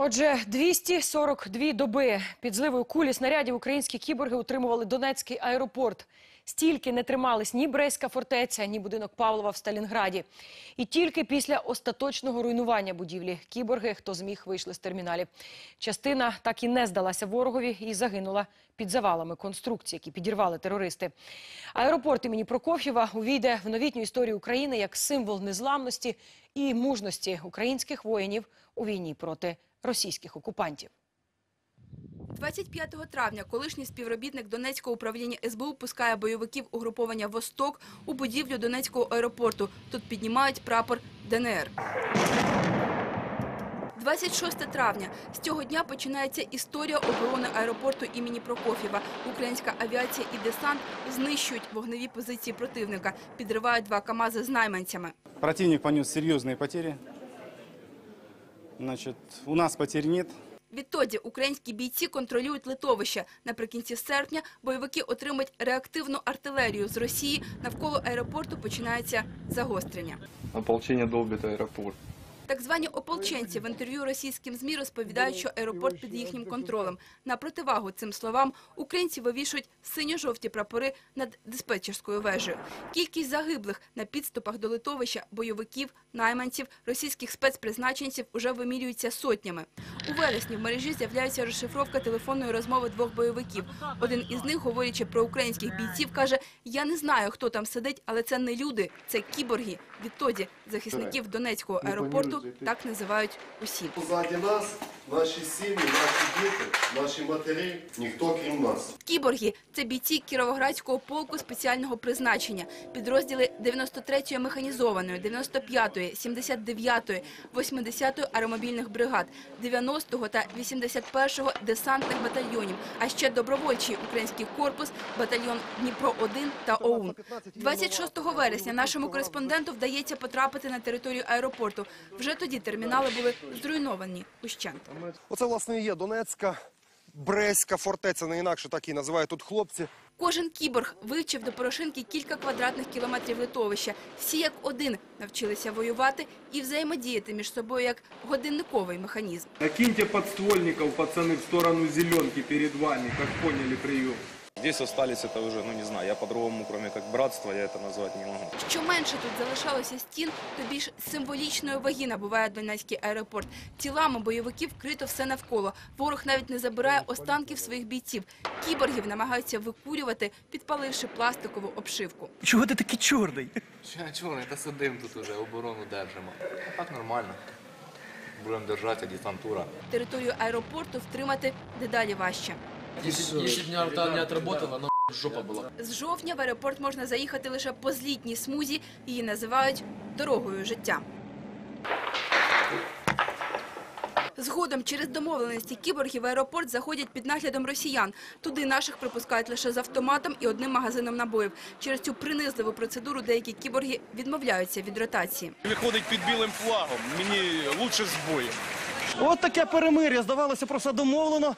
Отже, 242 доби під зливою кулі снарядів українські кіборги утримували Донецький аеропорт. Стільки не тримались ні Брестська фортеця, ні будинок Павлова в Сталінграді. І тільки після остаточного руйнування будівлі кіборги, хто зміг, вийшли з терміналів. Частина так і не здалася ворогові і загинула під завалами конструкцій, які підірвали терористи. Аеропорт імені Прокоф'єва увійде в новітню історію України як символ незламності і мужності українських воїнів у війні проти російських окупантів. 25 травня колишній співробітник Донецького управління СБУ пускає бойовиків угруповання «Восток» у будівлю Донецького аеропорту. Тут піднімають прапор ДНР. 26 травня. З цього дня починається історія оборони аеропорту імені Прокоф'єва. Українська авіація і десант знищують вогневі позиції противника, підривають два КАМАЗи з найманцями. Противник понес серьезные потери. Значит, у нас потерь нет. Відтоді українські бійці контролюють литовище. Наприкінці серпня бойовики отримують реактивну артилерію з Росії. Навколо аеропорту починається загострення. Ополчение долбит аэропорт. Так звані ополченці в інтерв'ю російським ЗМІ розповідають, що аеропорт під їхнім контролем. На противагу цим словам українці вивішують синьо-жовті прапори над диспетчерською вежею. Кількість загиблих на підступах до литовища бойовиків, найманців, російських спецпризначенців уже вимірюється сотнями. У вересні в мережі з'являється розшифровка телефонної розмови двох бойовиків. Один із них, говорячи про українських бійців, каже: "Я не знаю, хто там сидить, але це не люди, це кіборги". Відтоді захисників Донецького аеропорту так називають усі. Позаді нас наші сім'ї, наші діти, наші матері, ніхто крім нас. Кіборги – це бійці Кіровоградського полку спеціального призначення, підрозділи 93-ї механізованої, 95-ї, 79-ї, 80-ї аеромобільних бригад, 90-го та 81-го десантних батальйонів, а ще добровольчий український корпус, батальйон Дніпро-1 та ОУН. 26 вересня нашому кореспонденту вдається потрапити на територію аеропорту. Вже тоді термінали були зруйновані ущент. Оце, власне, і є Донецька, Бреська фортеця, не інакше так і називають тут хлопці. Кожен кіборг вивчив до Порошинки кілька квадратних кілометрів литовища. Всі як один навчилися воювати і взаємодіяти між собою як годинниковий механізм. Накиньте підствольників, пацани, в сторону зеленки перед вами, як поняли прием. Здесь остались это уже, ну не знаю, я по-другому, кроме как братство, я это назвать не могу. Що менше тут залишалося стін, то більш символічною ваги набуває Донецький аеропорт. Тілами бойовиків вкрито все навколо. Ворог навіть не забирає останків своїх бійців. Кіборгів намагаються викурювати, підпаливши пластикову обшивку. Чого ти такий чорний? Чого не та сидим тут уже, оборону держимо. А так нормально. Будемо держати, десантура. Територію аеропорту втримати дедалі важче. Если, если бы не арта не отработала, она жопа была. З жовтня в аеропорт можна заїхати лише по злітній смузі. Її називають дорогою життя. Згодом через домовленості кіборгів в аеропорт заходять під наглядом росіян. Туди наших припускають лише з автоматом і одним магазином набоїв. Через цю принизливу процедуру деякі кіборги відмовляються від ротації. Виходить під білим флагом, мені лучше з боєм. От таке перемир'я, здавалося, про все домовлено.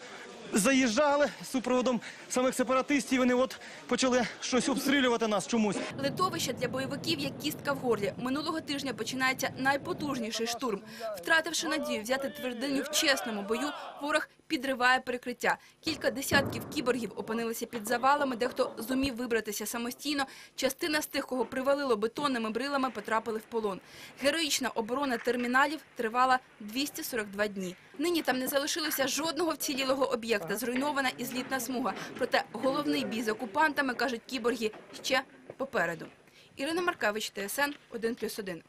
Заїжджали супроводом самих сепаратистів. Вони от почали щось обстрілювати нас чомусь. Литовище для бойовиків як кістка в горлі. Минулого тижня починається найпотужніший штурм. Втративши надію взяти твердиню в чесному бою, ворог підриває перекриття. Кілька десятків кіборгів опинилися під завалами, дехто зумів вибратися самостійно. Частина з тих, кого привалило бетонними брилами, потрапили в полон. Героїчна оборона терміналів тривала 242 дні. Нині там не залишилося жодного вцілілого об'єкта, зруйнована і злітна смуга. Проте головний бій з окупантами, кажуть кіборги, ще попереду. Ірина Маркевич, ТСН 1+,1.